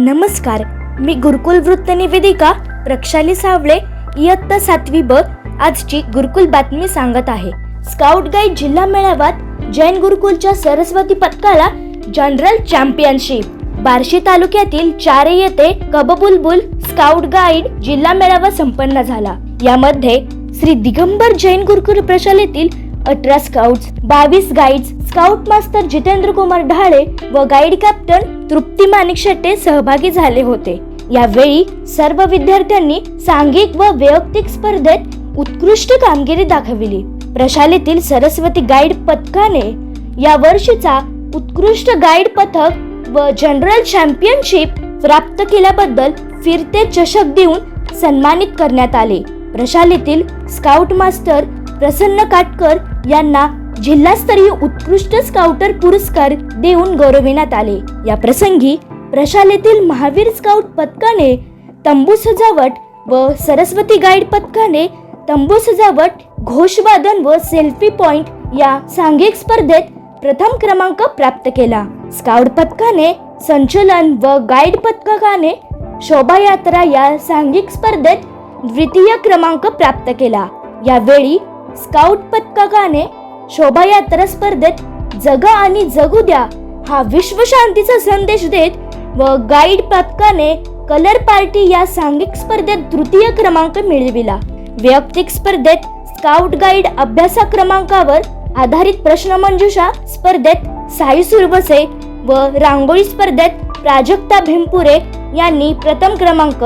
नमस्कार मी गुरुकुल वृत्त निवेदिका प्रक्षाली सावळे इयत्ता सातवी ब आजची गुरुकुल बातमी सांगत आहे. स्काउट गाईड जिल्हा मेळाव्यात जैन गुरुकुलच्या सरस्वती पथकाला जनरल चॅम्पियनशिप. बार्शी तालुक्यातील चारे येथे कबबुलबुल स्काउट गाईड जिल्हा मेळावा संपन्न झाला. यामध्ये श्री दिगंबर जैन गुरुकुल प्रशालेतील अठरा स्काउट्स बावीस guides scout master Jitendra Kumar Dhale व गाईड कॅप्टन तृप्ती माणिक शेट्टे सहभागी झाले होते. यावेळी सर्व विद्यार्थ्यांनी सांघिक व वैयक्तिक स्पर्धेत उत्कृष्ट कामगिरी दाखविली. प्रशालेतील सरस्वती गाईड पथकाने या वर्षीचा उत्कृष्ट गाईड पथक व जनरल चॅम्पियनशिप प्राप्त केल्याबद्दल फिरते चषक देऊन सन्मानित करण्यात आले. प्रशालेतील स्काउट मास्टर प्रसन्न काटकर यांना जिल्हास्तरीय उत्कृष्ट स्काउटर पुरस्कार देऊन गौरविण्यात आले. या प्रसंगी प्रशालेतील महावीर स्काउट पथकाने तंबू सजावट व सरस्वती गाईड पथकाने तंबू सजावट घोषवादन व सेल्फी पॉइंट या सांघिक स्पर्धेत प्रथम क्रमांक प्राप्त केला. स्काउट पथकाने संचलन व गाईड पथकाने शोभायात्रा या सांघिक स्पर्धेत द्वितीय क्रमांक प्राप्त केला. यावेळी स्काउट पथकाने शोभायात्रा स्पर्धेत जगा आणि जगू द्या हा विश्वशांतीचा संदेश देत व गाईड पथकाने कलर पार्टी या सांघिक स्पर्धेत तृतीय क्रमांक मिळविला. वैयक्तिक स्पर्धेत स्काउट गाईड अभ्यासा क्रमांकावर आधारित प्रश्नमंजुषा स्पर्धेत साई सुरबसे व रांगोळी स्पर्धेत प्राजक्ता भिमपुरे यांनी प्रथम क्रमांक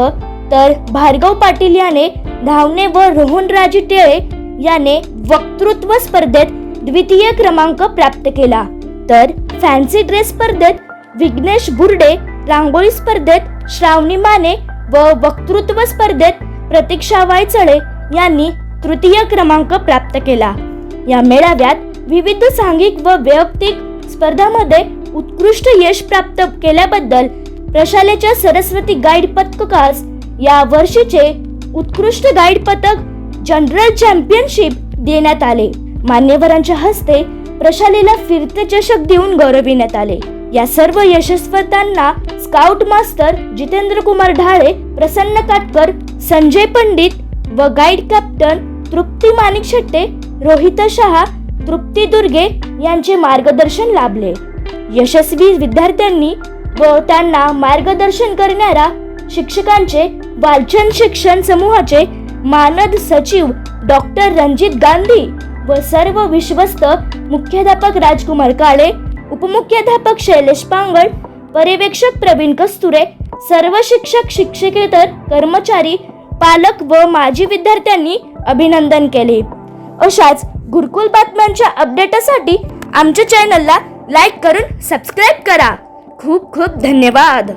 तर भार्गव पाटील याने धावणे व रोहनराजे टेळे याने वक्तृत्व स्पर्धेत द्वितीय क्रमांक प्राप्त केला. तर फॅन्सी ड्रेस स्पर्धेत विघ्नेश बुर्डे रांगोळी स्पर्धेत श्रावणी माने व वक्तृत्व स्पर्धेत प्रतीक्षा वायचळे यांनी तृतीय क्रमांक प्राप्त केला. या मेळाव्यात विविध सांघिक व वैयक्तिक स्पर्धामध्ये उत्कृष्ट यश प्राप्त केल्याबद्दल प्रशालेच्या सरस्वती गाईड पथकास या वर्षीचे उत्कृष्ट गाईड पथक जनरल चॅम्पियनशिप देण्यात आले. मान्यवरांच्या हस्ते प्रशालेला फिरते चषक देऊन गौरविण्यात आले. या सर्व यशस्वतांना स्काउट मास्टर जितेंद्र कुमार ढाळे प्रसन्न काटकर संजय पंडित व गाईड कॅप्टन तृप्ती माणिक शेट्टे रोहित शहा तृप्ती दुर्गे यांचे मार्गदर्शन लाभले. यशस्वी विद्यार्थ्यांनी व त्यांना मार्गदर्शन करणाऱ्या शिक्षकांचे वालचंद शिक्षण समूहाचे मानद सचिव डॉक्टर रणजित गांधी व सर्व विश्वस्त मुख्याध्यापक राजकुमार काळे उपमुख्याध्यापक शैलेश पांगळ पर्यवेक्षक प्रवीण कस्तुरे सर्व शिक्षक शिक्षकेतर कर्मचारी पालक व माजी विद्यार्थ्यांनी अभिनंदन केले. अशाच गुरुकुल बातम्यांच्या अपडेटसाठी आमच्या चॅनलला लाईक करून सबस्क्राईब करा. खूप खूप धन्यवाद.